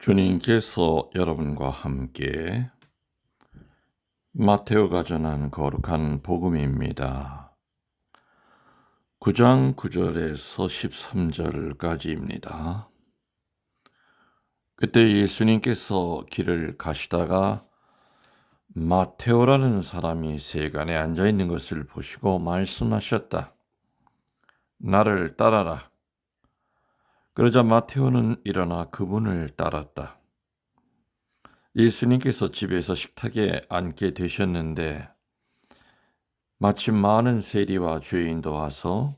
주님께서 여러분과 함께 마테오가 전한 거룩한 복음입니다. 9장 9절에서 13절까지입니다. 그때 예수님께서 길을 가시다가 마테오라는 사람이 세간에 앉아 있는 것을 보시고 말씀하셨다. 나를 따라라. 그러자 마테오는 일어나 그분을 따랐다. 예수님께서 집에서 식탁에 앉게 되셨는데 마침 많은 세리와 죄인도 와서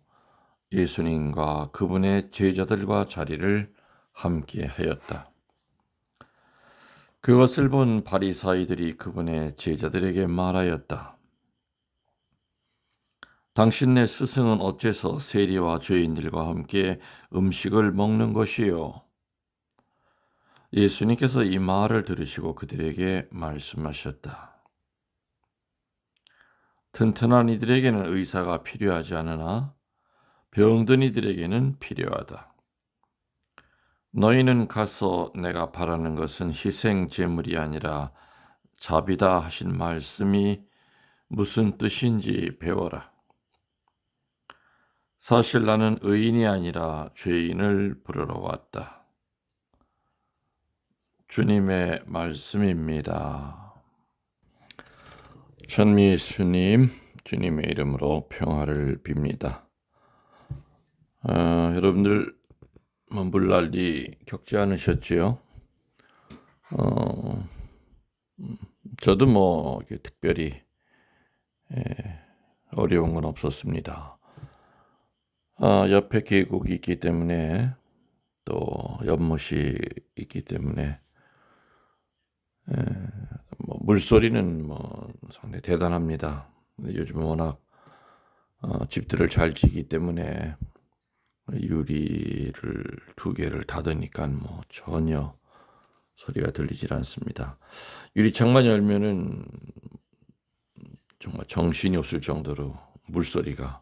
예수님과 그분의 제자들과 자리를 함께 하였다. 그것을 본 바리사이들이 그분의 제자들에게 말하였다. 당신네 스승은 어째서 세리와 죄인들과 함께 음식을 먹는 것이요? 예수님께서 이 말을 들으시고 그들에게 말씀하셨다. 튼튼한 이들에게는 의사가 필요하지 않으나 병든 이들에게는 필요하다. 너희는 가서 내가 바라는 것은 희생 제물이 아니라 자비다 하신 말씀이 무슨 뜻인지 배워라. 사실 나는 의인이 아니라 죄인을 부르러 왔다. 주님의 말씀입니다. 천미수님, 주님의 이름으로 평화를 빕니다. 어, 여러분들 뭐 물난리 겪지 않으셨지요? 어, 저도 뭐 특별히 예, 어려운 건 없었습니다. 아, 옆에 계곡이 있기 때문에 또 연못이 있기 때문에 에, 뭐 물소리는 뭐 상당히 대단합니다. 요즘 워낙 어, 집들을 잘 지기 때문에 유리를 두 개를 닫으니까 뭐 전혀 소리가 들리질 않습니다. 유리창만 열면은 정말 정신이 없을 정도로 물소리가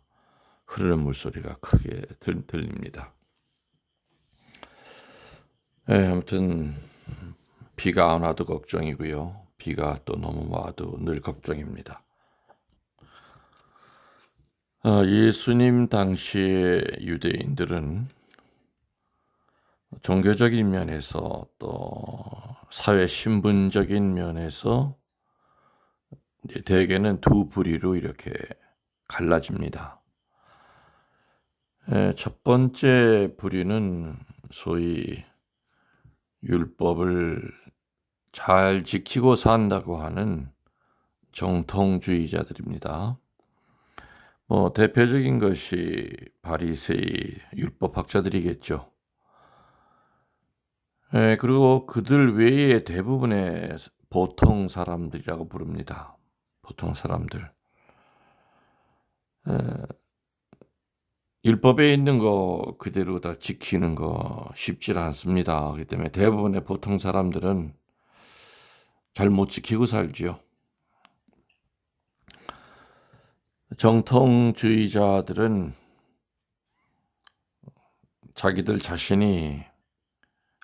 흐르는 물소리가 크게 들, 들립니다. 네, 아무튼 비가 안 와도 걱정이고요. 비가 또 너무 와도 늘 걱정입니다. 어, 예수님 당시의 유대인들은 종교적인 면에서 또 사회 신분적인 면에서 대개는 두 부리로 이렇게 갈라집니다. 예, 첫 번째 부류는 소위 율법을 잘 지키고 산다고 하는 정통주의자들입니다. 뭐 대표적인 것이 바리새이 율법학자들이겠죠. 예, 그리고 그들 외에 대부분의 보통 사람들이라고 부릅니다. 보통 사람들. 예, 율법에 있는 거 그대로 다 지키는 거 쉽지 않습니다. 그렇기 때문에 대부분의 보통 사람들은 잘 못 지키고 살지요. 정통주의자들은 자기들 자신이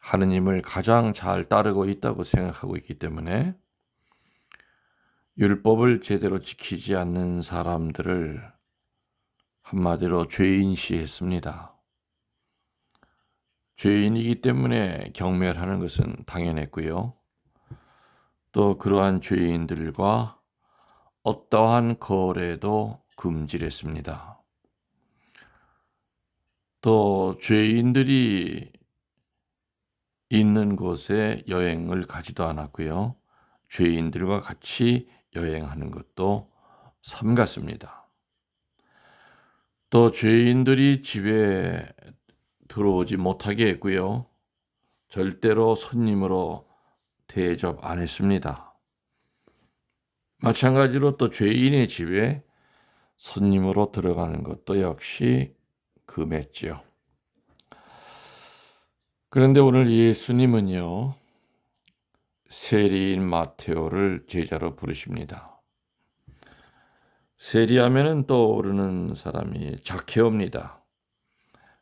하느님을 가장 잘 따르고 있다고 생각하고 있기 때문에 율법을 제대로 지키지 않는 사람들을 한마디로 죄인시했습니다. 죄인이기 때문에 경멸하는 것은 당연했고요. 또 그러한 죄인들과 어떠한 거래도 금지했습니다. 또 죄인들이 있는 곳에 여행을 가지도 않았고요. 죄인들과 같이 여행하는 것도 삼갔습니다. 또 죄인들이 집에 들어오지 못하게 했고요. 절대로 손님으로 대접 안 했습니다. 마찬가지로 또 죄인의 집에 손님으로 들어가는 것도 역시 금했지요. 그런데 오늘 예수님은요, 세리인 마테오를 제자로 부르십니다. 세리하면은 떠오르는 사람이 자케오입니다.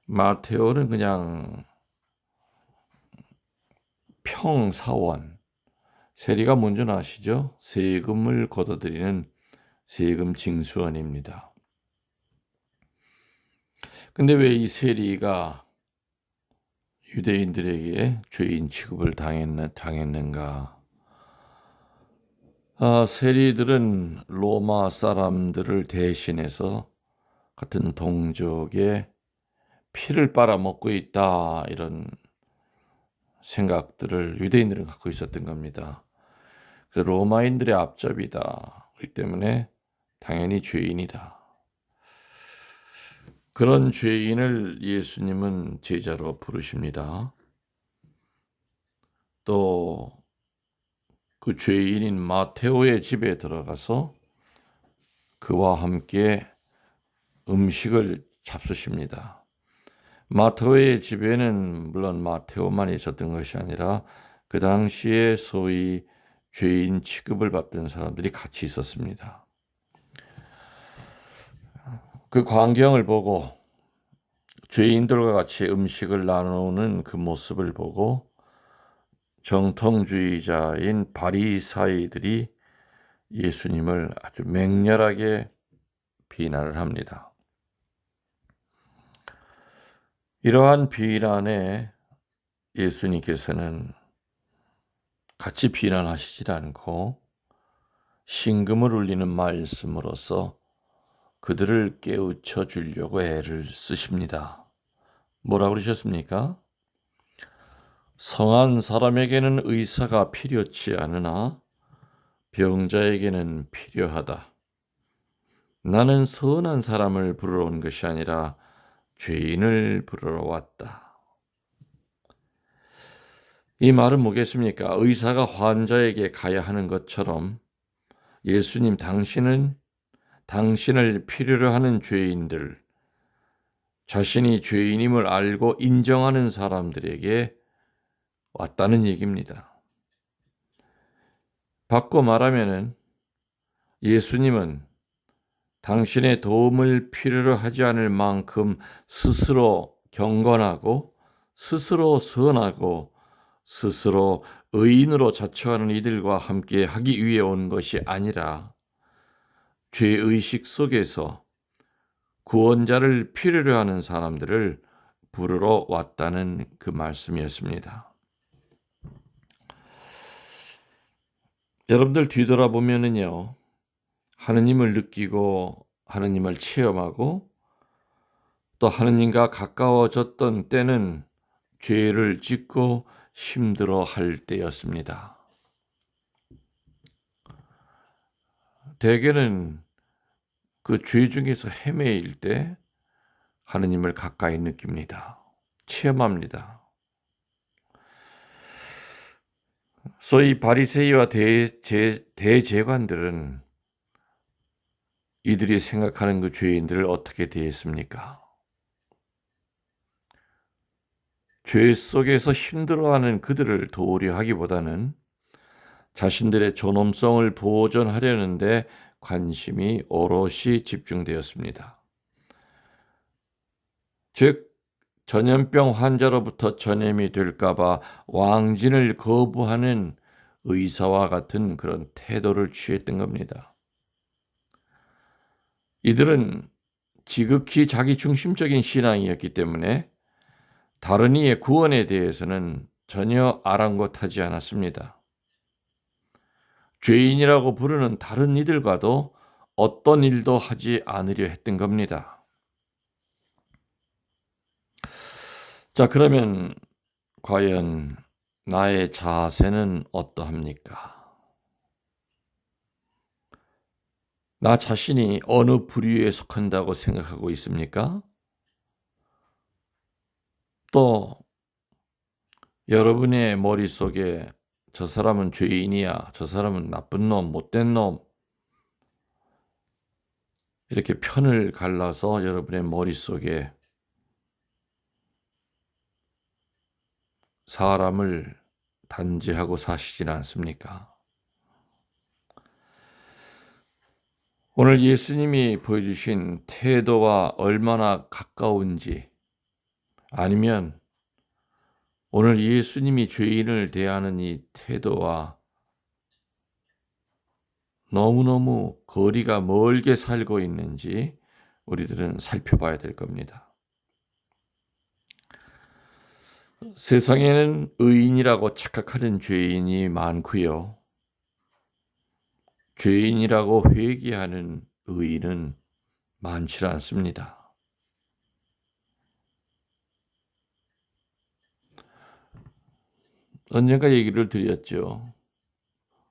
마테오는 그냥 총사원. 세리가 뭔지 아시죠? 세금을 걷어들이는 세금 징수원입니다. 근데 왜 이 세리가 유대인들에게 죄인 취급을 당했나, 당했는가? 아, 세리들은 로마 사람들을 대신해서 같은 동족의 피를 빨아먹고 있다 이런 생각들을 유대인들은 갖고 있었던 겁니다. 그래서 로마인들의 앞잡이다. 그렇기 때문에 당연히 죄인이다. 그런 죄인을 예수님은 제자로 부르십니다. 또 그 죄인인 마테오의 집에 들어가서 그와 함께 음식을 잡수십니다. 마테오의 집에는 물론 마테오만 있었던 것이 아니라 그 당시에 소위 죄인 취급을 받던 사람들이 같이 있었습니다. 그 광경을 보고 죄인들과 같이 음식을 나누는 그 모습을 보고 정통주의자인 바리사이들이 예수님을 아주 맹렬하게 비난을 합니다. 이러한 비난에 예수님께서는 같이 비난하시질 않고 신금을 울리는 말씀으로써 그들을 깨우쳐 주려고 애를 쓰십니다. 뭐라 그러셨습니까? 성한 사람에게는 의사가 필요치 않으나 병자에게는 필요하다. 나는 선한 사람을 부르러 온 것이 아니라 죄인을 부르러 왔다. 이 말은 뭐겠습니까? 의사가 환자에게 가야 하는 것처럼 예수님 당신은 당신을 필요로 하는 죄인들, 자신이 죄인임을 알고 인정하는 사람들에게 왔다는 얘기입니다. 바꿔 말하면은 예수님은 당신의 도움을 필요로 하지 않을 만큼 스스로 경건하고 스스로 선하고 스스로 의인으로 자처하는 이들과 함께 하기 위해 온 것이 아니라 죄의식 속에서 구원자를 필요로 하는 사람들을 부르러 왔다는 그 말씀이었습니다. 여러분들 뒤돌아보면은요, 하느님을 느끼고 하느님을 체험하고 또 하느님과 가까워졌던 때는 죄를 짓고 힘들어 할 때였습니다. 대개는 그 죄 중에서 헤매일 때 하느님을 가까이 느낍니다. 체험합니다. 소위 바리새이와 대제, 대제 관들은 이들이 생각하는 그 죄인들을 어떻게 대했습니까? 죄 속에서 힘들어하는 그들을 도우려 하기보다는 자신들의 존엄성을 보존하려는데 관심이 오롯이 집중되었습니다. 즉, 전염병 환자로부터 전염이 될까봐 왕진을 거부하는 의사와 같은 그런 태도를 취했던 겁니다. 이들은 지극히 자기 중심적인 신앙이었기 때문에 다른 이의 구원에 대해서는 전혀 아랑곳하지 않았습니다. 죄인이라고 부르는 다른 이들과도 어떤 일도 하지 않으려 했던 겁니다. 자, 그러면 과연 나의 자세는 어떠합니까? 나 자신이 어느 부류에 속한다고 생각하고 있습니까? 또 여러분의 머릿속에 저 사람은 죄인이야, 저 사람은 나쁜 놈, 못된 놈, 이렇게 편을 갈라서 여러분의 머릿속에 사람을 단죄하고 사시진 않습니까? 오늘 예수님이 보여주신 태도와 얼마나 가까운지 아니면 오늘 예수님이 죄인을 대하는 이 태도와 너무너무 거리가 멀게 살고 있는지 우리들은 살펴봐야 될 겁니다. 세상에는 의인이라고 착각하는 죄인이 많고요. 죄인이라고 회개하는 의인은 많지 않습니다. 언젠가 얘기를 드렸죠.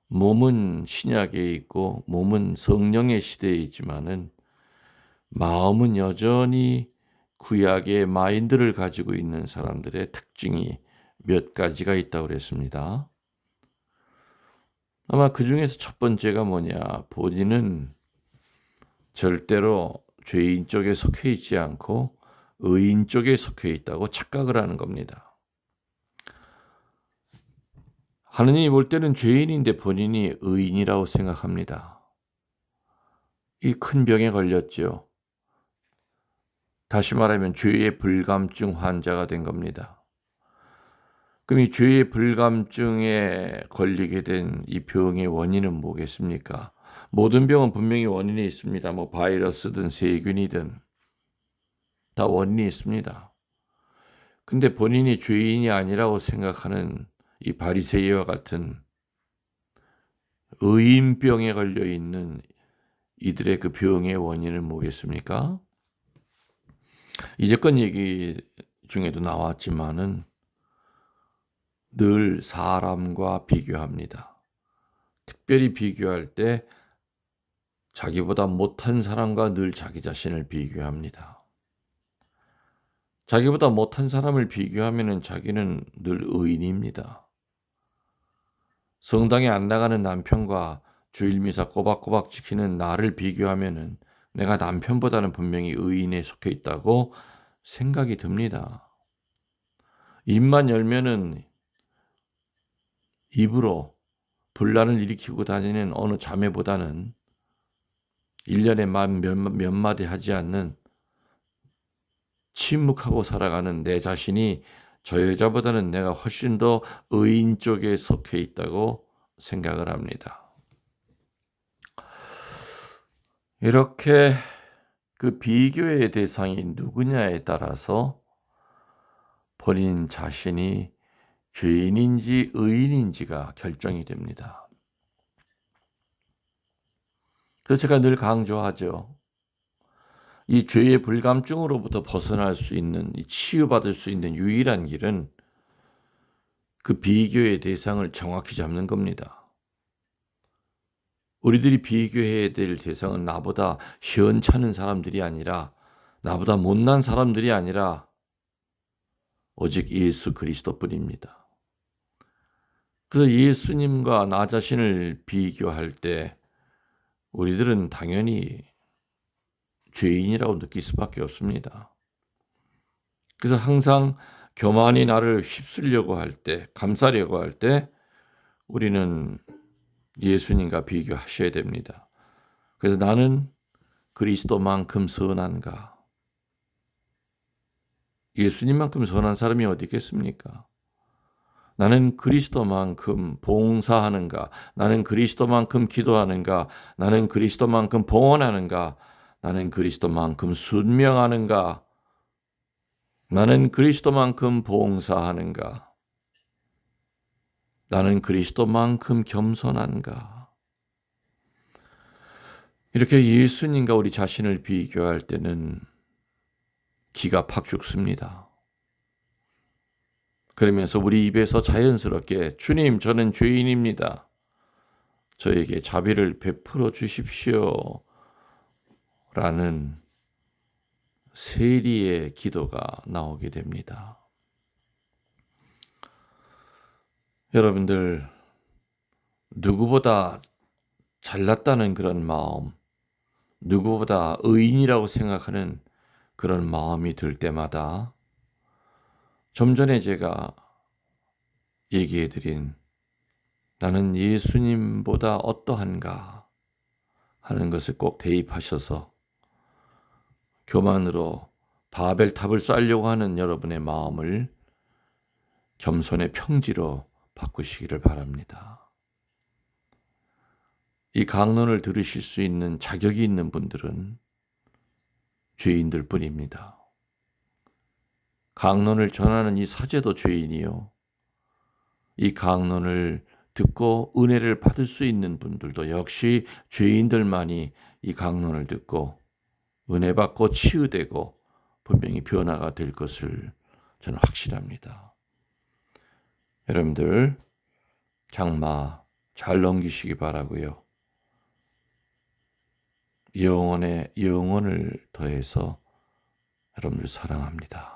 몸은 신약에 있고 몸은 성령의 시대에 있지만은 마음은 여전히 구약의 마인드를 가지고 있는 사람들의 특징이 몇 가지가 있다고 그랬습니다. 아마 그 중에서 첫 번째가 뭐냐. 본인은 절대로 죄인 쪽에 속해 있지 않고 의인 쪽에 속해 있다고 착각을 하는 겁니다. 하느님이 볼 때는 죄인인데 본인이 의인이라고 생각합니다. 이 큰 병에 걸렸죠. 다시 말하면 죄의 불감증 환자가 된 겁니다. 그럼 이 죄의 불감증에 걸리게 된 이 병의 원인은 뭐겠습니까? 모든 병은 분명히 원인이 있습니다. 뭐 바이러스든 세균이든 다 원인이 있습니다. 근데 본인이 죄인이 아니라고 생각하는 이 바리새이와 같은 의인병에 걸려 있는 이들의 그 병의 원인은 뭐겠습니까? 이제껏 얘기 중에도 나왔지만은 늘 사람과 비교합니다. 특별히 비교할 때 자기보다 못한 사람과 늘 자기 자신을 비교합니다. 자기보다 못한 사람을 비교하면 자기는 늘 의인입니다. 성당에 안 나가는 남편과 주일 미사 꼬박꼬박 지키는 나를 비교하면 내가 남편보다는 분명히 의인에 속해 있다고 생각이 듭니다. 입만 열면은 입으로 분란을 일으키고 다니는 어느 자매보다는 1년에 몇, 몇 마디 하지 않는 침묵하고 살아가는 내 자신이 저 여자보다는 내가 훨씬 더 의인 쪽에 속해 있다고 생각을 합니다. 이렇게 그 비교의 대상이 누구냐에 따라서 본인 자신이 죄인인지 의인인지가 결정이 됩니다. 그래서 제가 늘 강조하죠. 이 죄의 불감증으로부터 벗어날 수 있는, 치유받을 수 있는 유일한 길은 그 비교의 대상을 정확히 잡는 겁니다. 우리들이 비교해야 될 대상은 나보다 시원찮은 사람들이 아니라, 나보다 못난 사람들이 아니라, 오직 예수 그리스도뿐입니다. 그래서 예수님과 나 자신을 비교할 때, 우리들은 당연히 죄인이라고 느낄 수밖에 없습니다. 그래서 항상 교만이 나를 휩쓸려고 할 때, 감싸려고 할 때, 우리는 예수님과 비교하셔야 됩니다. 그래서 나는 그리스도만큼 선한가? 예수님만큼 선한 사람이 어디 있겠습니까? 나는 그리스도만큼 봉사하는가? 나는 그리스도만큼 기도하는가? 나는 그리스도만큼 봉헌하는가? 나는 그리스도만큼 순명하는가? 나는 그리스도만큼 봉사하는가? 나는 그리스도만큼 겸손한가? 이렇게 예수님과 우리 자신을 비교할 때는 기가 팍 죽습니다. 그러면서 우리 입에서 자연스럽게 주님, 저는 죄인입니다. 저에게 자비를 베풀어 주십시오. 라는 세리의 기도가 나오게 됩니다. 여러분들, 누구보다 잘났다는 그런 마음, 누구보다 의인이라고 생각하는 그런 마음이 들 때마다 좀 전에 제가 얘기해 드린 나는 예수님보다 어떠한가 하는 것을 꼭 대입하셔서 교만으로 바벨탑을 쌓려고 하는 여러분의 마음을 겸손의 평지로 바꾸시기를 바랍니다. 이 강론을 들으실 수 있는 자격이 있는 분들은 죄인들 뿐입니다. 강론을 전하는 이 사제도 죄인이요. 이 강론을 듣고 은혜를 받을 수 있는 분들도 역시 죄인들만이 이 강론을 듣고 은혜 받고 치유되고 분명히 변화가 될 것을 저는 확실합니다. 여러분들 장마 잘 넘기시기 바라고요. 영혼의 영혼을 더해서 여러분들 사랑합니다.